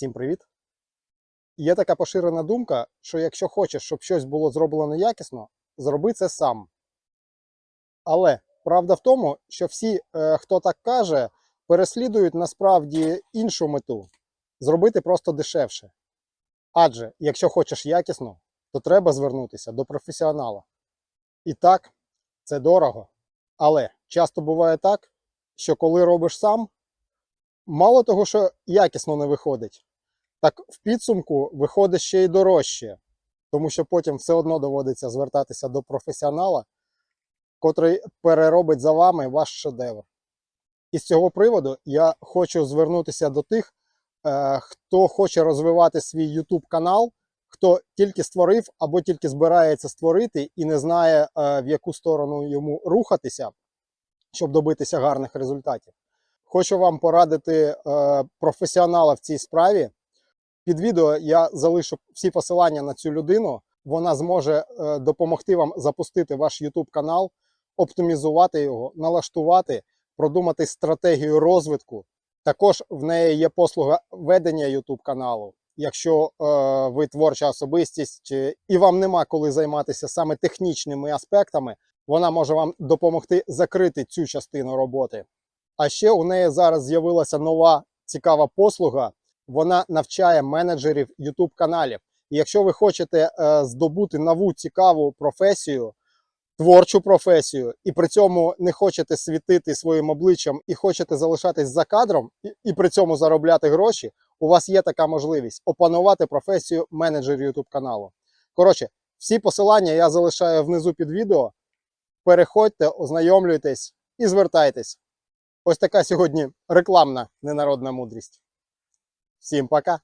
Всім привіт! Є така поширена думка, що якщо хочеш, щоб щось було зроблено якісно, зроби це сам. Але правда в тому, що всі, е, хто так каже, переслідують насправді іншу мету зробити просто дешевше. Адже якщо хочеш якісно, то треба звернутися до професіонала. І так, це дорого. Але часто буває так, що коли робиш сам, мало того, що якісно не виходить, так в підсумку виходить ще й дорожче, тому що потім все одно доводиться звертатися до професіонала, котрий переробить за вами ваш шедевр. І з цього приводу я хочу звернутися до тих, е, хто хоче розвивати свій YouTube канал, хто тільки створив або тільки збирається створити і не знає, е, в яку сторону йому рухатися, щоб добитися гарних результатів. Хочу вам порадити е, професіонала в цій справі. Під відео я залишу всі посилання на цю людину. Вона зможе е, допомогти вам запустити ваш YouTube канал, оптимізувати його, налаштувати, продумати стратегію розвитку. Також в неї є послуга ведення YouTube каналу. Якщо е, ви творча особистість е, і вам нема коли займатися саме технічними аспектами, вона може вам допомогти закрити цю частину роботи. А ще у неї зараз з'явилася нова цікава послуга. Вона навчає менеджерів YouTube каналів. І якщо ви хочете е, здобути нову цікаву професію, творчу професію, і при цьому не хочете світити своїм обличчям і хочете залишатись за кадром, і, при цьому заробляти гроші, у вас є така можливість опанувати професію менеджер YouTube каналу. Коротше, всі посилання я залишаю внизу під відео. Переходьте, ознайомлюйтесь і звертайтесь. Ось така сьогодні рекламна ненародна мудрість. Всім пока!